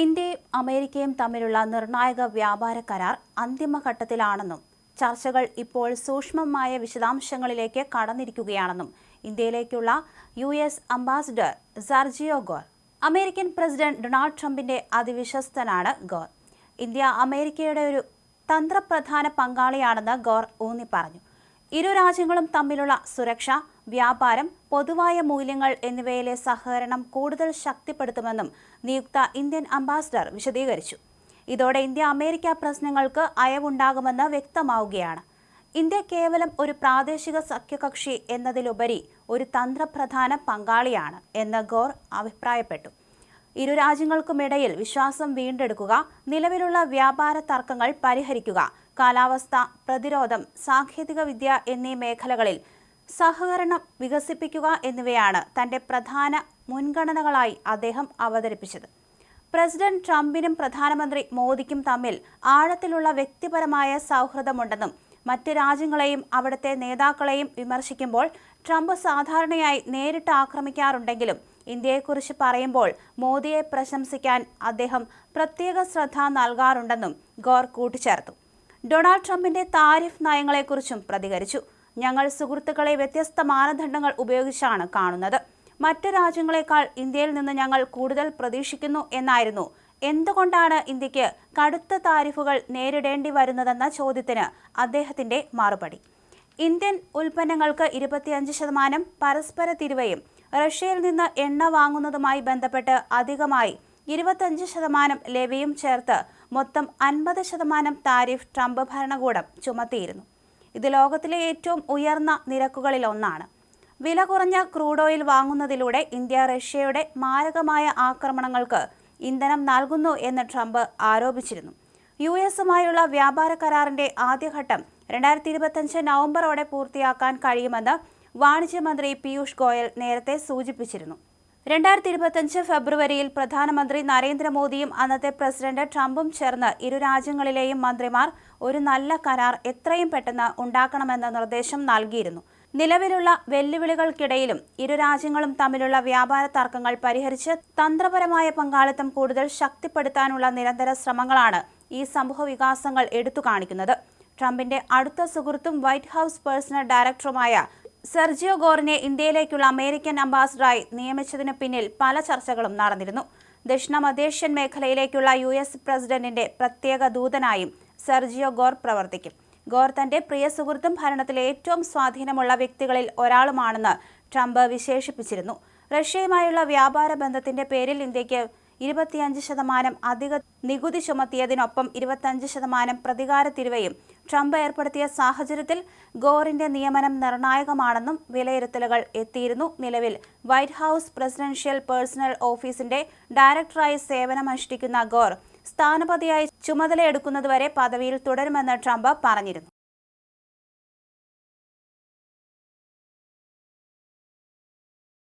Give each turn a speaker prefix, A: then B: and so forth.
A: ഇന്ത്യയും അമേരിക്കയും തമ്മിലുള്ള നിർണായക വ്യാപാര കരാർ അന്തിമഘട്ടത്തിലാണെന്നും ചർച്ചകൾ ഇപ്പോൾ സൂക്ഷ്മമായ വിശദാംശങ്ങളിലേക്ക് കടന്നിരിക്കുകയാണെന്നും ഇന്ത്യയിലേക്കുള്ള U S ambassador Sergio Gor American president Donald ട്രംപിന്റെ അതിവിശ്വസ്തനാണ് ഗോർ ഇന്ത്യ അമേരിക്കയുടെ ഒരു തന്ത്രപ്രധാന പങ്കാളിയാണെന്ന് ഗോർ ഊന്നി പറഞ്ഞു ഇരു രാജ്യങ്ങളും തമ്മിലുള്ള സുരക്ഷ വ്യാപാരം പൊതുവായ മൂല്യങ്ങൾ എന്നിവയിലെ സഹകരണം കൂടുതൽ ശക്തിപ്പെടുത്തുമെന്നും നിയുക്ത ഇന്ത്യൻ അംബാസിഡർ വിശദീകരിച്ചു. ഇതോടെ ഇന്ത്യ അമേരിക്ക പ്രശ്നങ്ങൾക്ക് അയവുണ്ടാകുമെന്ന് വ്യക്തമാവുകയാണ്. ഇന്ത്യ കേവലം ഒരു പ്രാദേശിക സഖ്യകക്ഷി എന്നതിലുപരി ഒരു തന്ത്രപ്രധാന പങ്കാളിയാണ് എന്ന് ഗോർ അഭിപ്രായപ്പെട്ടു. ഇരു രാജ്യങ്ങൾക്കുമിടയിൽ വിശ്വാസം വീണ്ടെടുക്കുക നിലവിലുള്ള വ്യാപാര തർക്കങ്ങൾ പരിഹരിക്കുക കാലാവസ്ഥ പ്രതിരോധം സാങ്കേതികവിദ്യ എന്നീ മേഖലകളിൽ സഹകരണം വികസിപ്പിക്കുക എന്നിവയാണ് തന്റെ പ്രധാന മുൻഗണനകളായി അദ്ദേഹം അവതരിപ്പിച്ചത്. പ്രസിഡന്റ് ട്രംപിനും പ്രധാനമന്ത്രി മോദിക്കും തമ്മിൽ ആഴത്തിലുള്ള വ്യക്തിപരമായ സൗഹൃദമുണ്ടെന്നും മറ്റ് രാജ്യങ്ങളെയും അവിടുത്തെ നേതാക്കളെയും വിമർശിക്കുമ്പോൾ ട്രംപ് സാധാരണയായി നേരിട്ട് ആക്രമിക്കാറുണ്ടെങ്കിലും ഇന്ത്യയെക്കുറിച്ച് പറയുമ്പോൾ മോദിയെ പ്രശംസിക്കാൻ അദ്ദേഹം പ്രത്യേക ശ്രദ്ധ നൽകാറുണ്ടെന്നും ഗോർ കൂട്ടിച്ചേർത്തു. ഡൊണാൾഡ് ട്രംപിന്റെ താരിഫ് നയങ്ങളെക്കുറിച്ചും പ്രതികരിച്ചു. ഞങ്ങൾ സുഹൃത്തുക്കളെ വ്യത്യസ്ത മാനദണ്ഡങ്ങൾ ഉപയോഗിച്ചാണ് കാണുന്നത്. മറ്റ് രാജ്യങ്ങളെക്കാൾ ഇന്ത്യയിൽ നിന്ന് ഞങ്ങൾ കൂടുതൽ പ്രതീക്ഷിക്കുന്നു എന്നായിരുന്നു. എന്തുകൊണ്ടാണ് ഇന്ത്യയ്ക്ക് കടുത്ത താരിഫുകൾ നേരിടേണ്ടി വരുന്നതെന്ന ചോദ്യത്തിന് അദ്ദേഹത്തിന്റെ മറുപടി. ഇന്ത്യൻ ഉൽപ്പന്നങ്ങൾക്ക് ഇരുപത്തിയഞ്ച് ശതമാനം പരസ്പര തിരുവയും റഷ്യയിൽ നിന്ന് എണ്ണ വാങ്ങുന്നതുമായി ബന്ധപ്പെട്ട് അധികമായി ഇരുപത്തഞ്ച് ശതമാനം ലെവിയും ചേർത്ത് മൊത്തം അൻപത് ശതമാനം താരിഫ് ട്രംപ് ഭരണകൂടം ചുമത്തിയിരുന്നു. ഇത് ലോകത്തിലെ ഏറ്റവും ഉയർന്ന നിരക്കുകളിൽ ഒന്നാണ്. വില കുറഞ്ഞ ക്രൂഡ് ഓയിൽ വാങ്ങുന്നതിലൂടെ ഇന്ത്യ റഷ്യയുടെ മാരകമായ ആക്രമണങ്ങൾക്ക് ഇന്ധനം നൽകുന്നു എന്ന് ട്രംപ് ആരോപിച്ചിരുന്നു. യു എസുമായുള്ള വ്യാപാര കരാറിന്റെ ആദ്യഘട്ടം രണ്ടായിരത്തി ഇരുപത്തഞ്ച് നവംബറോടെ പൂർത്തിയാക്കാൻ കഴിയുമെന്ന് വാണിജ്യമന്ത്രി പീയൂഷ് ഗോയൽ നേരത്തെ സൂചിപ്പിച്ചിരുന്നു. രണ്ടായിരത്തി ഇരുപത്തഞ്ച് ഫെബ്രുവരിയിൽ പ്രധാനമന്ത്രി നരേന്ദ്രമോദിയും അന്നത്തെ പ്രസിഡന്റ് ട്രംപും ചേർന്ന് ഇരു രാജ്യങ്ങളിലെയും മന്ത്രിമാർ ഒരു നല്ല കരാർ എത്രയും പെട്ടെന്ന് ഉണ്ടാക്കണമെന്ന നിർദ്ദേശം നൽകിയിരുന്നു. നിലവിലുള്ള വെല്ലുവിളികൾക്കിടയിലും ഇരു രാജ്യങ്ങളും തമ്മിലുള്ള വ്യാപാര തർക്കങ്ങൾ പരിഹരിച്ച് തന്ത്രപരമായ പങ്കാളിത്തം കൂടുതൽ ശക്തിപ്പെടുത്താനുള്ള നിരന്തര ശ്രമങ്ങളാണ് ഈ സമൂഹ വികാസങ്ങൾ എടുത്തു കാണിക്കുന്നത്. ട്രംപിന്റെ അടുത്ത സുഹൃത്തും വൈറ്റ് ഹൌസ് പേഴ്സണൽ ഡയറക്ടറുമായ സെർജിയോ ഗോറിനെ ഇന്ത്യയിലേക്കുള്ള അമേരിക്കൻ അംബാസിഡറായി നിയമിച്ചതിന് പിന്നിൽ പല ചർച്ചകളും നടന്നിരുന്നു. ദക്ഷിണ മധ്യേഷ്യൻ മേഖലയിലേക്കുള്ള യു എസ് പ്രസിഡന്റിന്റെ പ്രത്യേക ദൂതനായും സെർജിയോ ഗോർ പ്രവർത്തിക്കും. ഗോർ തന്റെ പ്രിയ സുഹൃത്തും ഭരണത്തിലെ ഏറ്റവും സ്വാധീനമുള്ള വ്യക്തികളിൽ ഒരാളുമാണെന്ന് ട്രംപ് വിശേഷിപ്പിച്ചിരുന്നു. റഷ്യയുമായുള്ള വ്യാപാര ബന്ധത്തിന്റെ പേരിൽ ഇന്ത്യയ്ക്ക് ഇരുപത്തിയഞ്ച് ശതമാനം അധിക നികുതി ചുമത്തിയതിനൊപ്പം ഇരുപത്തഞ്ച് ശതമാനം പ്രതികാര തിരുവയും ട്രംപ് ഏർപ്പെടുത്തിയ സാഹചര്യത്തിൽ ഗോറിന്റെ നിയമനം നിർണായകമാണെന്നും വിലയിരുത്തലുകൾ എത്തിയിരുന്നു നിലവിൽ. വൈറ്റ് ഹൌസ് പ്രസിഡൻഷ്യൽ പേഴ്സണൽ ഓഫീസിന്റെ ഡയറക്ടറായി സേവനമനുഷ്ഠിക്കുന്ന ഗോർ സ്ഥാനപതിയായി ചുമതലയെടുക്കുന്നതുവരെ പദവിയിൽ തുടരുമെന്ന് ട്രംപ് പറഞ്ഞിരുന്നു.